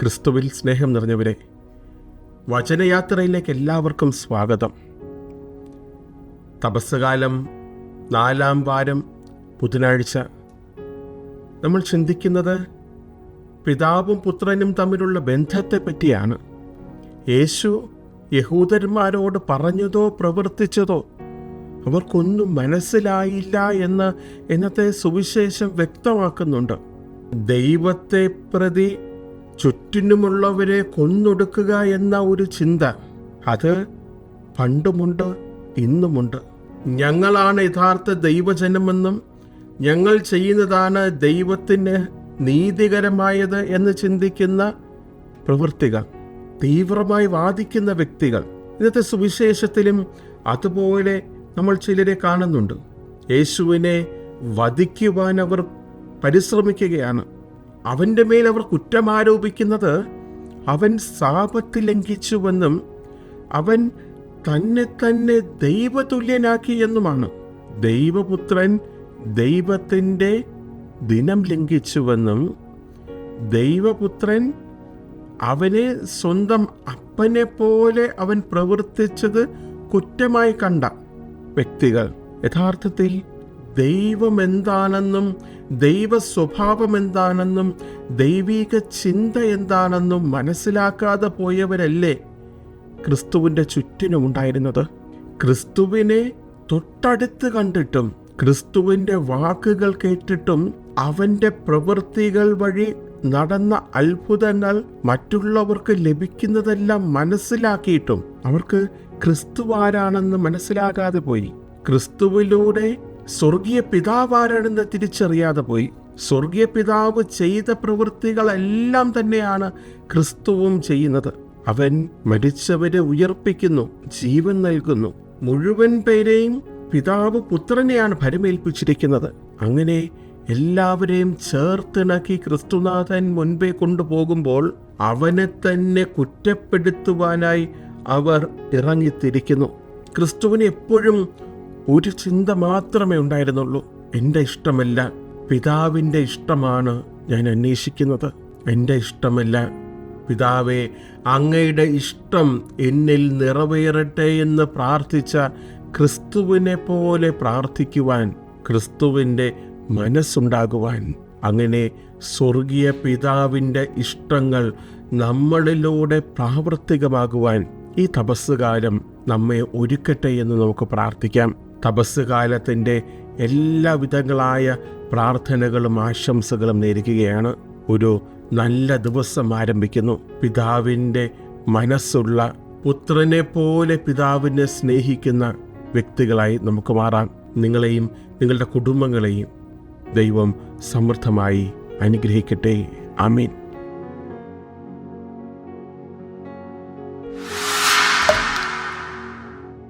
ക്രിസ്തുവിൽ സ്നേഹം നിറഞ്ഞവരെ വചനയാത്രയിലേക്ക് എല്ലാവർക്കും സ്വാഗതം. തപസ്സുകാലം നാലാം വാരം ബുധനാഴ്ച. നമ്മൾ ചിന്തിക്കുന്നത് പിതാവും പുത്രനും തമ്മിലുള്ള ബന്ധത്തെ പറ്റിയാണ് യേശു യഹൂദന്മാരോട് പറഞ്ഞതോ പ്രവർത്തിച്ചതോ അവർക്കൊന്നും മനസ്സിലായില്ല എന്ന് ഇന്നത്തെ സുവിശേഷം വ്യക്തമാക്കുന്നുണ്ട്. ദൈവത്തെ പ്രതി ചുറ്റിനുമുള്ളവരെ കൊന്നൊടുക്കുക എന്ന ഒരു ചിന്ത അത് പണ്ടുമുണ്ട് ഇന്നുമുണ്ട്. ഞങ്ങളാണ് യഥാർത്ഥ ദൈവജനമെന്നും ഞങ്ങൾ ചെയ്യുന്നതാണ് ദൈവത്തിന് നീതികരമായത് എന്ന് ചിന്തിക്കുന്ന പ്രവൃത്തികൾ തീവ്രമായി വാദിക്കുന്ന വ്യക്തികൾ. ഇന്നത്തെ സുവിശേഷത്തിലും അതുപോലെ നമ്മൾ ചിലരെ കാണുന്നുണ്ട്. യേശുവിനെ വധിക്കുവാൻ അവർ പരിശ്രമിക്കുകയാണ്. അവന്റെ മേൽ അവർ കുറ്റമാരോപിക്കുന്നത് അവൻ സാപത്ത് ലംഘിച്ചുവെന്നും അവൻ തന്നെ തന്നെ ദൈവതുല്യനാക്കി എന്നുമാണ്. ദൈവപുത്രൻ ദൈവത്തിന്റെ ദിനം ലംഘിച്ചുവെന്നും ദൈവപുത്രൻ അവനെ സ്വന്തം അപ്പനെ പോലെ അവൻ പ്രവർത്തിച്ചത് കുറ്റമായി കണ്ട വ്യക്തികൾ. യഥാർത്ഥത്തിൽ ദൈവം എന്താണെന്നും ദൈവ സ്വഭാവം എന്താണെന്നും ദൈവീക ചിന്ത എന്താണെന്നും മനസ്സിലാക്കാതെ പോയവരല്ലേ ക്രിസ്തുവിന്റെ ചുറ്റിനും ഉണ്ടായിരുന്നത്? ക്രിസ്തുവിനെ തൊട്ടടുത്ത് കണ്ടിട്ടും ക്രിസ്തുവിന്റെ വാക്കുകൾ കേട്ടിട്ടും അവന്റെ പ്രവൃത്തികൾ വഴി നടന്ന അത്ഭുതങ്ങൾ മറ്റുള്ളവർക്ക് ലഭിക്കുന്നതെല്ലാം മനസ്സിലാക്കിയിട്ടും അവർക്ക് ക്രിസ്തു ആരാണെന്ന് മനസ്സിലാകാതെ പോയി. ക്രിസ്തുവിലൂടെ സ്വർഗീയ പിതാവ് ആരാണെന്ന് തിരിച്ചറിയാതെ പോയി. സ്വർഗീയ പിതാവ് ചെയ്ത പ്രവൃത്തികളെല്ലാം തന്നെയാണ് ക്രിസ്തുവും ചെയ്യുന്നത്. അവൻ മരിച്ചവരെ ഉയർപ്പിക്കുന്നു ജീവൻ നൽകുന്നു. മുഴുവൻ പേരെയും പിതാവ് പുത്രനെയാണ് ഭരമേൽപ്പിച്ചിരിക്കുന്നത്. അങ്ങനെ എല്ലാവരെയും ചേർത്തിണക്കി ക്രിസ്തുനാഥൻ മുൻപേ കൊണ്ടുപോകുമ്പോൾ അവനെ തന്നെ കുറ്റപ്പെടുത്തുവാനായി അവർ ഇറങ്ങിത്തിരിക്കുന്നു. ക്രിസ്തുവിനെ എപ്പോഴും ഒരു ചിന്ത മാത്രമേ ഉണ്ടായിരുന്നുള്ളൂ. എന്റെ ഇഷ്ടമല്ല പിതാവിന്റെ ഇഷ്ടമാണ് ഞാൻ അന്വേഷിക്കുന്നത്. എന്റെ ഇഷ്ടമല്ല പിതാവെ അങ്ങയുടെ ഇഷ്ടം എന്നിൽ നിറവേറട്ടെ എന്ന് പ്രാർത്ഥിച്ച ക്രിസ്തുവിനെ പോലെ പ്രാർത്ഥിക്കുവാൻ ക്രിസ്തുവിന്റെ മനസ്സുണ്ടാകുവാൻ അങ്ങനെ സ്വർഗീയ പിതാവിന്റെ ഇഷ്ടങ്ങൾ നമ്മളിലൂടെ പ്രാവർത്തികമാകുവാൻ ഈ തപസ്സുകാലം നമ്മെ ഒരുക്കട്ടെ എന്ന് നമുക്ക് പ്രാർത്ഥിക്കാം. തപസ്സുകാലത്തിന്റെ എല്ലാവിധങ്ങളായ പ്രാർത്ഥനകളും ആശംസകളും നേരിടുകയാണ് ഒരു നല്ല ദിവസം ആരംഭിക്കുന്നു. പിതാവിന്റെ മനസ്സുള്ള പുത്രനെ പോലെ പിതാവിനെ സ്നേഹിക്കുന്ന വ്യക്തികളായി നമുക്ക് മാറാം. നിങ്ങളെയും നിങ്ങളുടെ കുടുംബങ്ങളെയും ദൈവം സമൃദ്ധമായി അനുഗ്രഹിക്കട്ടെ. ആമീൻ.